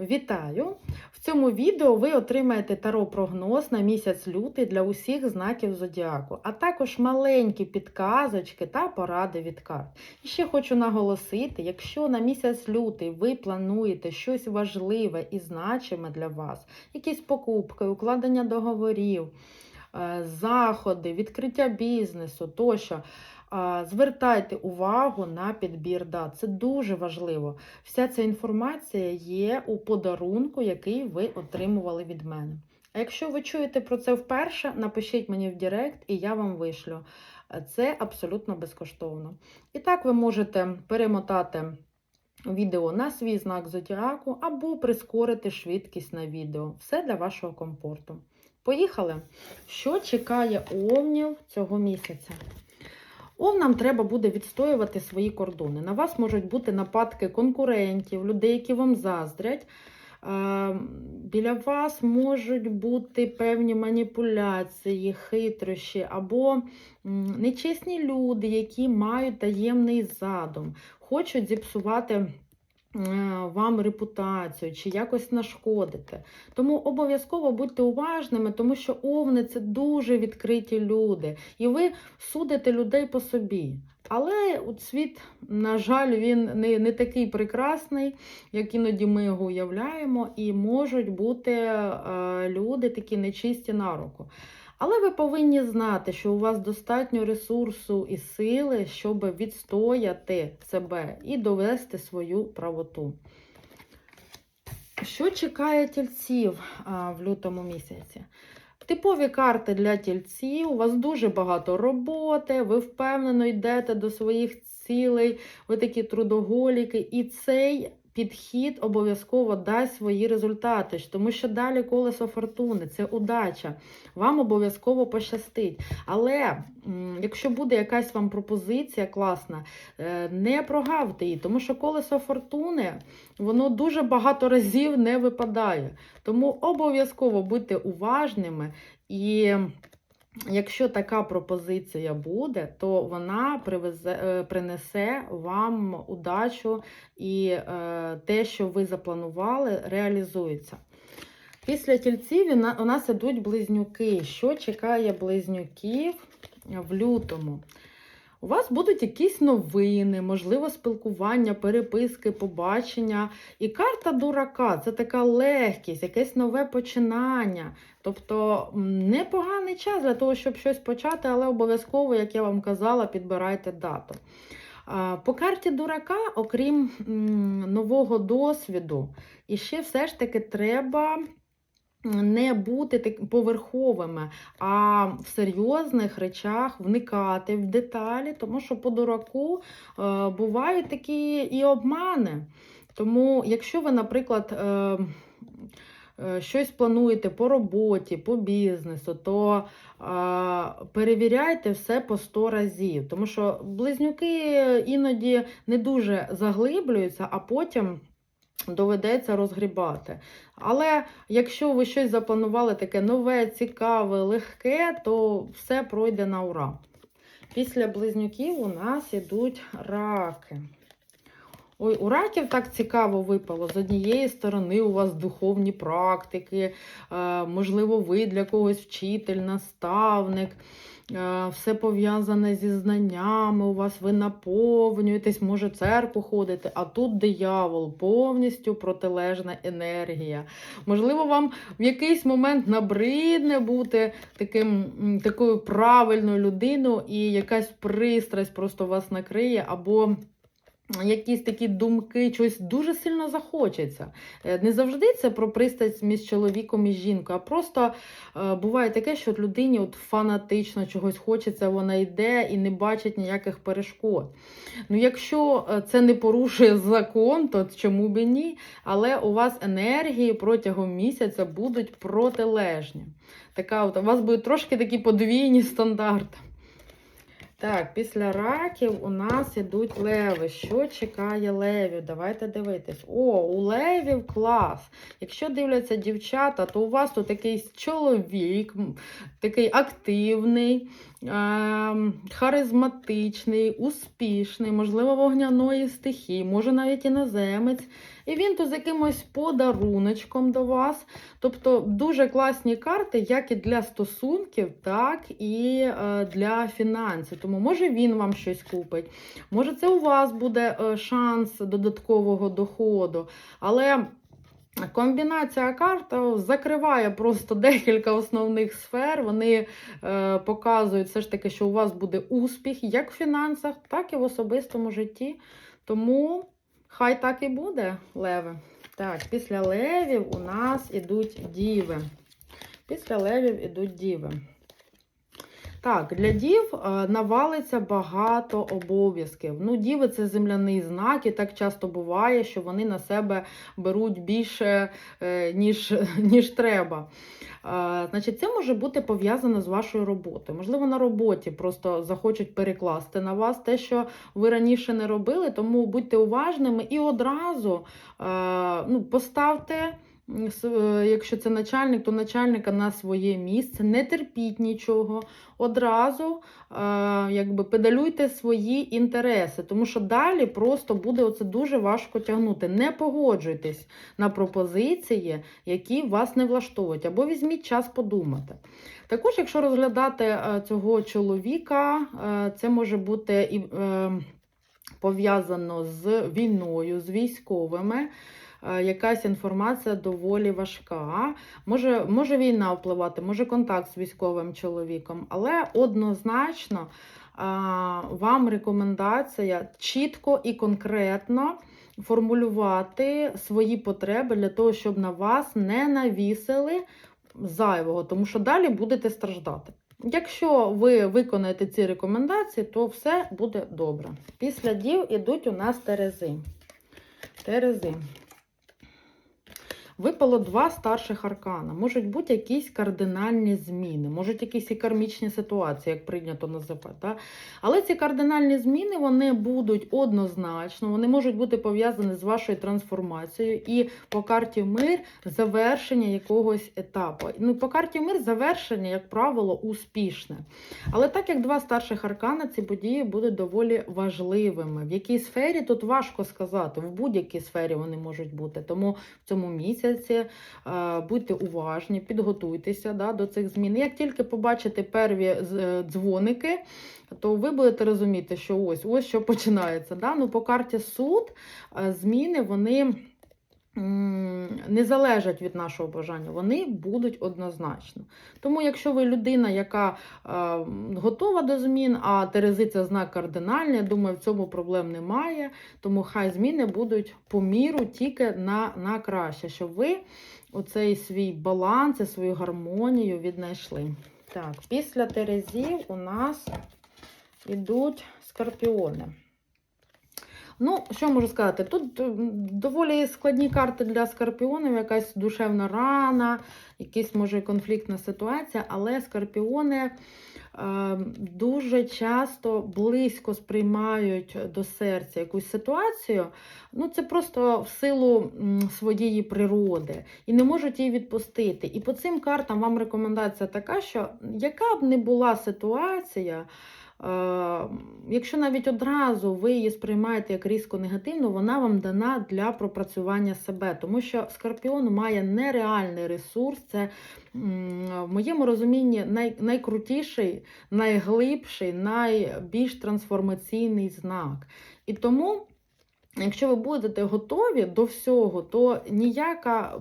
Вітаю! В цьому відео ви отримаєте таро-прогноз на місяць лютий для усіх знаків зодіаку, а також маленькі підказочки та поради від карт. І ще хочу наголосити: якщо на місяць лютий ви плануєте щось важливе і значиме для вас, якісь покупки, укладення договорів, е, заходи, відкриття бізнесу тощо. Звертайте увагу на підбір дат. Це дуже важливо. Вся ця інформація є у подарунку, який ви отримували від мене. А якщо ви чуєте про це вперше, напишіть мені в Директ, і я вам вишлю. Це абсолютно безкоштовно. І так ви можете перемотати відео на свій знак зодіаку або прискорити швидкість на відео. Все для вашого комфорту. Поїхали! Що чекає овнів цього місяця? Овнам треба буде відстоювати свої кордони. На вас можуть бути нападки конкурентів, людей, які вам заздрять. Біля вас можуть бути певні маніпуляції, хитрощі або нечесні люди, які мають таємний задум, хочуть зіпсувати вам репутацію чи якось нашкодити. Тому обов'язково будьте уважними, тому що овни це дуже відкриті люди, і ви судите людей по собі. Але от світ, на жаль, він не, не такий прекрасний, як іноді ми його уявляємо, і можуть бути е, люди такі нечисті на руку. Але ви повинні знати, що у вас достатньо ресурсу і сили, щоб відстояти себе і довести свою правоту. Що чекає тільців в лютому місяці? Типові карти для тільців, у вас дуже багато роботи, ви впевнено йдете до своїх цілей, ви такі трудоголіки, і цей підхід обов'язково дасть свої результати, тому що далі колесо фортуни це удача. Вам обов'язково пощастить. Але якщо буде якась вам пропозиція класна, е, не прогавте її, тому що колесо фортуни воно дуже багато разів не випадає. Тому обов'язково будьте уважними і. Якщо така пропозиція буде, то вона привезе, е, принесе вам удачу і е, те, що ви запланували, реалізується. Після тільців у нас ідуть близнюки. Що чекає близнюків в лютому? У вас будуть якісь новини, можливо, спілкування, переписки, побачення. І карта дурака це така легкість, якесь нове починання. Тобто непоганий час для того, щоб щось почати, але обов'язково, як я вам казала, підбирайте дату. По карті дурака, окрім нового досвіду, і ще все ж таки треба не бути поверховими, а в серйозних речах вникати в деталі, тому що по дураку е, бувають такі і обмани. Тому, якщо ви, наприклад, е, е, щось плануєте по роботі, по бізнесу, то е, перевіряйте все по 100 разів. Тому що близнюки іноді не дуже заглиблюються, а потім доведеться розгрібати. Але якщо ви щось запланували таке нове, цікаве, легке, то все пройде на ура. Після близнюків у нас ідуть раки. Ой, у раків так цікаво випало. З однієї сторони, у вас духовні практики, е, можливо, ви для когось вчитель, наставник. Е, Все пов'язане зі знаннями, у вас ви наповнюєтесь, може церкву ходити, а тут диявол, повністю протилежна енергія. Можливо, вам в якийсь момент набридне бути таким, такою правильною людиною, і якась пристрасть просто вас накриє, або якісь такі думки, щось дуже сильно захочеться. Е, Не завжди це про пристрасть між чоловіком і жінкою, а просто е, буває таке, що людині от фанатично чогось хочеться, вона йде і не бачить ніяких перешкод. Ну, якщо е, це не порушує закон, то чому б ні? Але у вас енергії протягом місяця будуть протилежні. Така от, у вас будуть трошки такі подвійні стандарти. Так, після раків у нас ідуть леви. Що чекає левів? Давайте дивитись. О, у левів клас. Якщо дивляться дівчата, то у вас тут якийсь чоловік, такий активний, ем, харизматичний, успішний, можливо, вогняної стихії, може навіть іноземець. І він тут з якимось подаруночком до вас. Тобто дуже класні карти, як і для стосунків, так і е, для фінансів. Тому може він вам щось купить, може це у вас буде е, шанс додаткового доходу. Але комбінація карт закриває просто декілька основних сфер. Вони е, показують все ж таки, що у вас буде успіх як в фінансах, так і в особистому житті. Тому хай так і буде, леви. Так, після левів у нас ідуть діви. Після левів ідуть діви. Так, для дів е, навалиться багато обов'язків. Ну, діви це земляний знак, і так часто буває, що вони на себе беруть більше, е, ніж, ніж треба. Значить, це може бути пов'язано з вашою роботою. Можливо, на роботі просто захочуть перекласти на вас те, що ви раніше не робили, тому будьте уважними і одразу ну, поставте. Е, Якщо це начальник, то начальника на своє місце, не терпіть нічого. Одразу е, якби педалюйте свої інтереси, тому що далі просто буде оце дуже важко тягнути. Не погоджуйтесь на пропозиції, які вас не влаштовують, або візьміть час подумати. Також, якщо розглядати е, цього чоловіка, це може бути і пов'язано з війною, з військовими. Е, Якась інформація доволі важка. Може, може війна впливати, може контакт з військовим чоловіком, але однозначно вам рекомендація чітко і конкретно формулювати свої потреби для того, щоб на вас не навісили зайвого, тому що далі будете страждати. Якщо ви виконаєте ці рекомендації, то все буде добре. Після дів ідуть у нас терези. Терези. Випало два старших аркана. Можуть бути якісь кардинальні зміни, можуть якісь і кармічні ситуації, як прийнято називати. Да? Але ці кардинальні зміни вони будуть однозначно, вони можуть бути пов'язані з вашою трансформацією. І по карті мир завершення якогось етапу. Ну, по карті мир завершення, як правило, успішне. Але так як два старших аркана, ці події будуть доволі важливими. В якій сфері тут важко сказати, в будь-якій сфері вони можуть бути. Тому в цьому місяці е, будьте уважні, підготуйтеся да, до цих змін. Як тільки побачите перві е, дзвоники, то ви будете розуміти, що ось ось що починається. Да? Ну, по карті суд е, зміни вони. Не залежать від нашого бажання, вони будуть однозначно. Тому, якщо ви людина, яка е, готова до змін, а Терези це знак кардинальний, я думаю, в цьому проблем немає. Тому хай зміни будуть по міру тільки на, на краще, щоб ви оцей свій баланс і свою гармонію віднайшли. Так, після Терезів у нас ідуть скорпіони. Ну, що можу сказати? Тут доволі складні карти для скорпіонів, якась душевна рана, якась може конфліктна ситуація, але скорпіони е, дуже часто близько сприймають до серця якусь ситуацію. Ну, це просто в силу своєї природи і не можуть її відпустити. І по цим картам вам рекомендація така, що яка б не була ситуація. Е, Якщо навіть одразу ви її сприймаєте як різко негативну, вона вам дана для пропрацювання себе, тому що скорпіон має нереальний ресурс. Це в моєму розумінні най, найкрутіший, найглибший, найбільш трансформаційний знак. І тому. Якщо ви будете готові до всього, то ніяка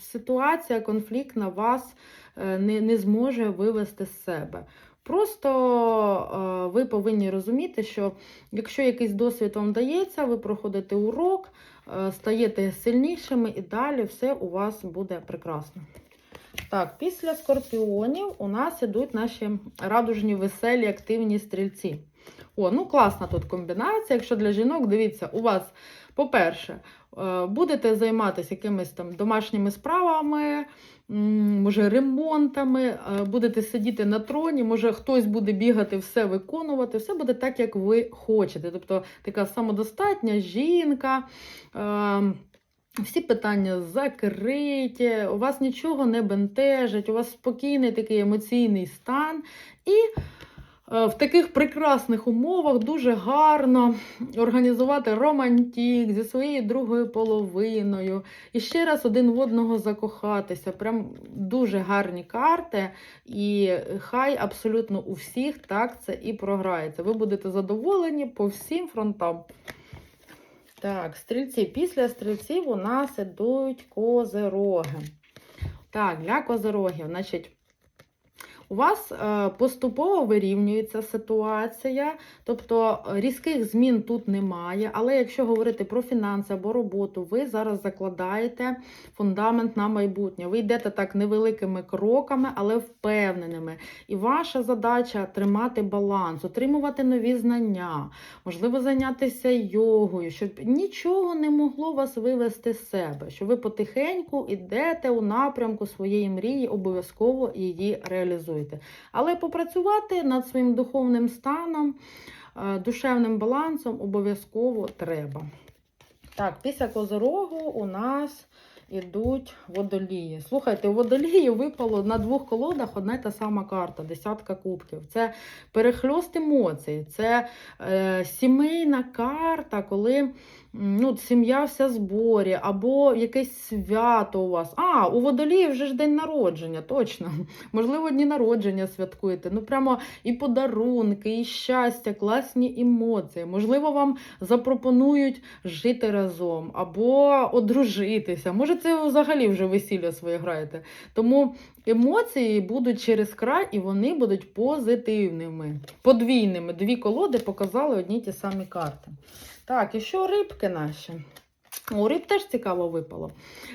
ситуація, конфліктна вас е, не, не зможе вивести з себе. Просто е, ви повинні розуміти, що якщо якийсь досвід вам дається, ви проходите урок, е, стаєте сильнішими і далі все у вас буде прекрасно. Так, після скорпіонів у нас ідуть наші радужні, веселі, активні стрільці. О, ну класна тут комбінація. Якщо для жінок, дивіться, у вас, по-перше, е, будете займатися якимись там домашніми справами, може, ремонтами, е, будете сидіти на троні, може хтось буде бігати, все виконувати, все буде так, як ви хочете. Тобто така самодостатня жінка. е, Всі питання закриті, у вас нічого не бентежить, у вас спокійний такий емоційний стан. І В таких прекрасних умовах дуже гарно організувати романтик зі своєю другою половиною і ще раз один в одного закохатися. Прям дуже гарні карти, і хай абсолютно у всіх так це і програється. Ви будете задоволені по всім фронтам. Так, стрільці. Після стрільців у нас ідуть козероги. Так, для козерогів, значить. У вас е, поступово вирівнюється ситуація, тобто різких змін тут немає. Але якщо говорити про фінанси або роботу, ви зараз закладаєте фундамент на майбутнє. Ви йдете так невеликими кроками, але впевненими. І ваша задача тримати баланс, отримувати нові знання, можливо, зайнятися йогою, щоб нічого не могло вас вивести з себе, що ви потихеньку йдете у напрямку своєї мрії, обов'язково її реалізуєте. Але попрацювати над своїм духовним станом, е, душевним балансом обов'язково треба. Так, після козорогу у нас ідуть водолії. Слухайте, у водолії випало на двох колодах одна й та сама карта десятка кубків. Це перехльост емоцій, це е, сімейна карта, коли ну, сім'я вся зборі, або якесь свято у вас. А, у водолії вже ж день народження, точно. Можливо, дні народження святкуєте. Ну, прямо і подарунки, і щастя, класні емоції. Можливо, вам запропонують жити разом або одружитися. Може, це взагалі вже весілля своє граєте. Тому емоції будуть через край і вони будуть позитивними, подвійними. Дві колоди показали одні ті самі карти. Так, і що рибки наші? У риб теж цікаво випало.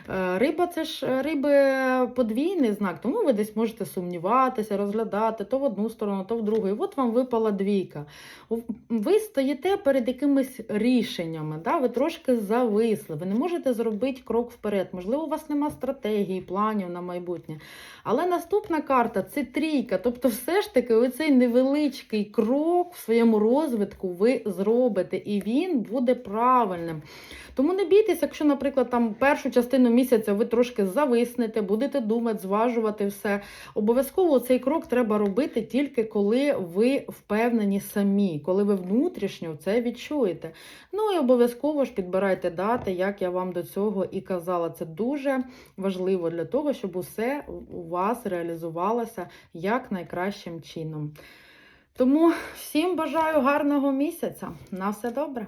Е, Риба це ж е, риби подвійний знак, тому ви десь можете сумніватися, розглядати то в одну сторону, то в другу. І от вам випала двійка. Ви стоїте перед якимись рішеннями, да? ви трошки зависли, ви не можете зробити крок вперед. Можливо, у вас нема стратегії, планів на майбутнє. Але наступна карта це трійка. Тобто, все ж таки, оцей невеличкий крок в своєму розвитку ви зробите, і він буде правильним. Тому не бійтеся, якщо, наприклад, там першу частину місяця ви трошки зависнете, будете думати, зважувати все. Обов'язково цей крок треба робити тільки коли ви впевнені самі, коли ви внутрішньо це відчуєте. Ну і обов'язково ж підбирайте дати, як я вам до цього і казала. Це дуже важливо для того, щоб усе у вас реалізувалося як найкращим чином. Тому всім бажаю гарного місяця. На все добре!